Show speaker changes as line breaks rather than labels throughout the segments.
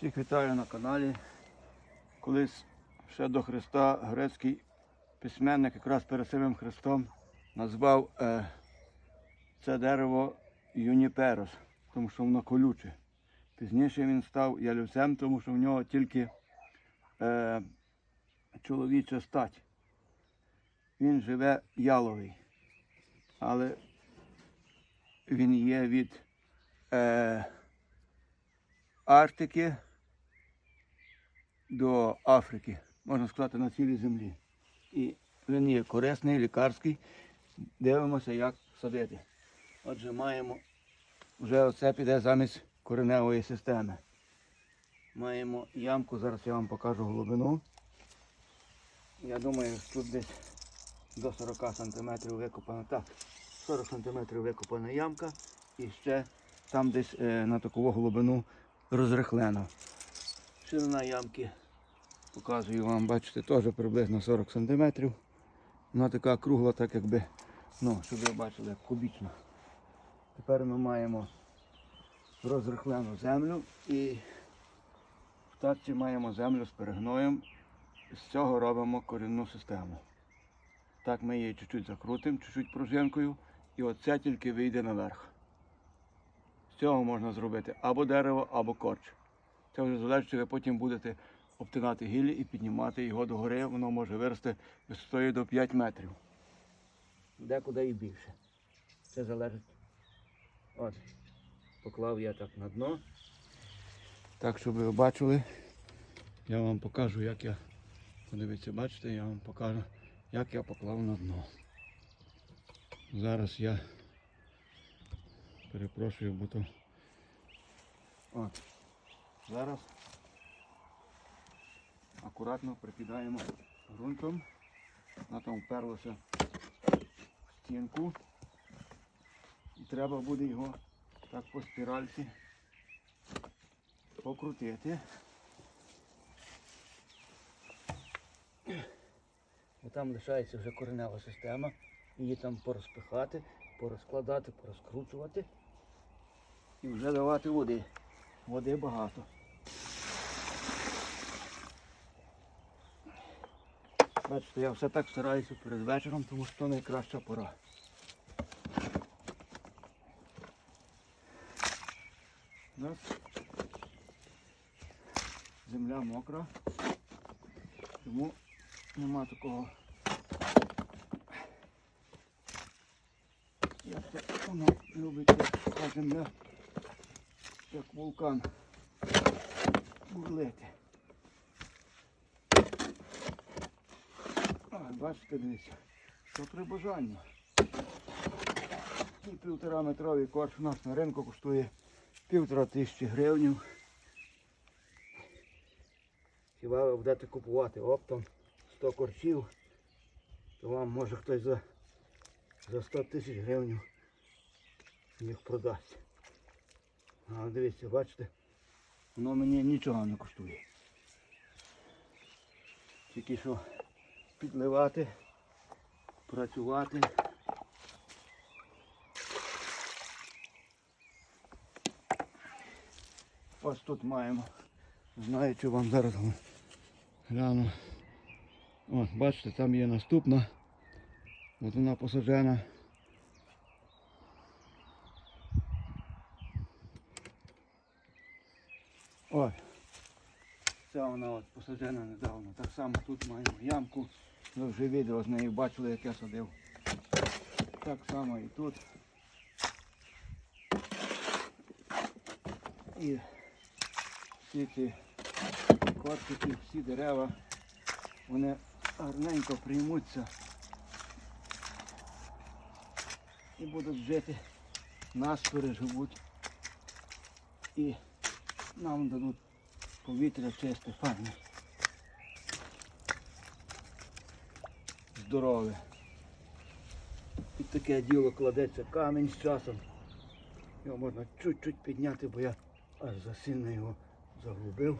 Всіх вітаю на каналі. Колись ще до Христа грецький письменник якраз перед самим Христом назвав е, це дерево Юніперос, тому що воно колюче. Пізніше він став ялівцем, тому що в нього тільки е, чоловіча стать. Він живе яловий, але він є від е, Арктики до Африки, можна сказати, на цілій землі. І він є корисний, лікарський. Дивимося, як садити. Отже, маємо, вже оце піде замість кореневої системи. Маємо ямку, зараз я вам покажу глибину. Я думаю, тут десь до 40 см викопана. Так, 40 см викопана ямка і ще там десь е, на таку глибину розрихлено. Ширина ямки показую вам, бачите, теж приблизно 40 см. Вона така кругла, так якби, ну, щоб ви бачили, як кубічна. Тепер ми маємо розрихлену землю і в татці маємо землю з перегноєм. З цього робимо корінну систему. Так ми її чуть-чуть закрутимо, чуть-чуть пружинкою, і оце тільки вийде наверх. З цього можна зробити або дерево, або корч. Це вже залежить, чи ви потім будете обтинати гілля і піднімати його догори, воно може вирости висотою до 5 метрів. Декуди і більше. Це залежить. От, поклав я так на дно. Так, щоб ви бачили, я вам покажу, як я. Подивіться, бачите, я вам покажу, як я поклав на дно. Зараз я перепрошую, бо то. От. Зараз акуратно прикидаємо ґрунтом. На там вперлося в стінку. І треба буде його так по спіральці покрутити. Бо там лишається вже коренева система. Її там порозпихати, порозкладати, порозкручувати і вже давати води. Води багато. Бачите, я все так стараюся перед вечором, тому що найкраща пора. Нас земля мокра, тому нема такого. Як це воно любить така земля, як вулкан бурлити. А, бачите, дивіться, що при бажанні. Ці півтора метровий корч у нас на ринку коштує півтора тисячі гривень. Хіба ви будете купувати оптом 100 корчів, то вам може хтось за, за 100 тисяч гривень їх продасть. А дивіться, бачите, воно мені нічого не коштує. Тільки що підливати, працювати. Ось тут маємо. Знаю, що вам зараз гляну. О, бачите, там є наступна. От вона посаджена. Ой. Це вона от посаджена недавно. Так само тут маємо ямку. Ви вже відео з нею бачили, як я садив. Так само і тут. І всі ці корчики, всі дерева, вони гарненько приймуться і будуть жити, нас переживуть і нам дадуть повітря чисте, файне. Здорове. І таке діло кладеться камінь з часом. Його можна чуть-чуть підняти, бо я аж засильно його заглубив.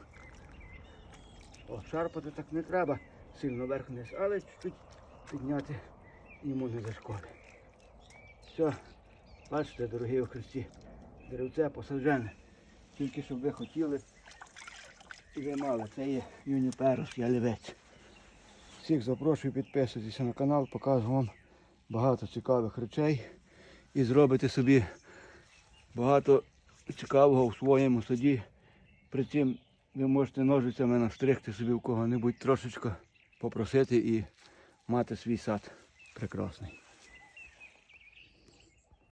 О, шарпати так не треба, сильно вверх вниз, але чуть-чуть підняти йому не зашкодить. Все, бачите, дорогі у Христі, деревце посаджене. Тільки щоб ви хотіли і ви мали. Це є юніперус, ялівець. Всіх запрошую підписуватися на канал, показую вам багато цікавих речей і зробите собі багато цікавого в своєму саді. Притім ви можете ножицями настригти собі в кого-небудь трошечки попросити і мати свій сад прекрасний.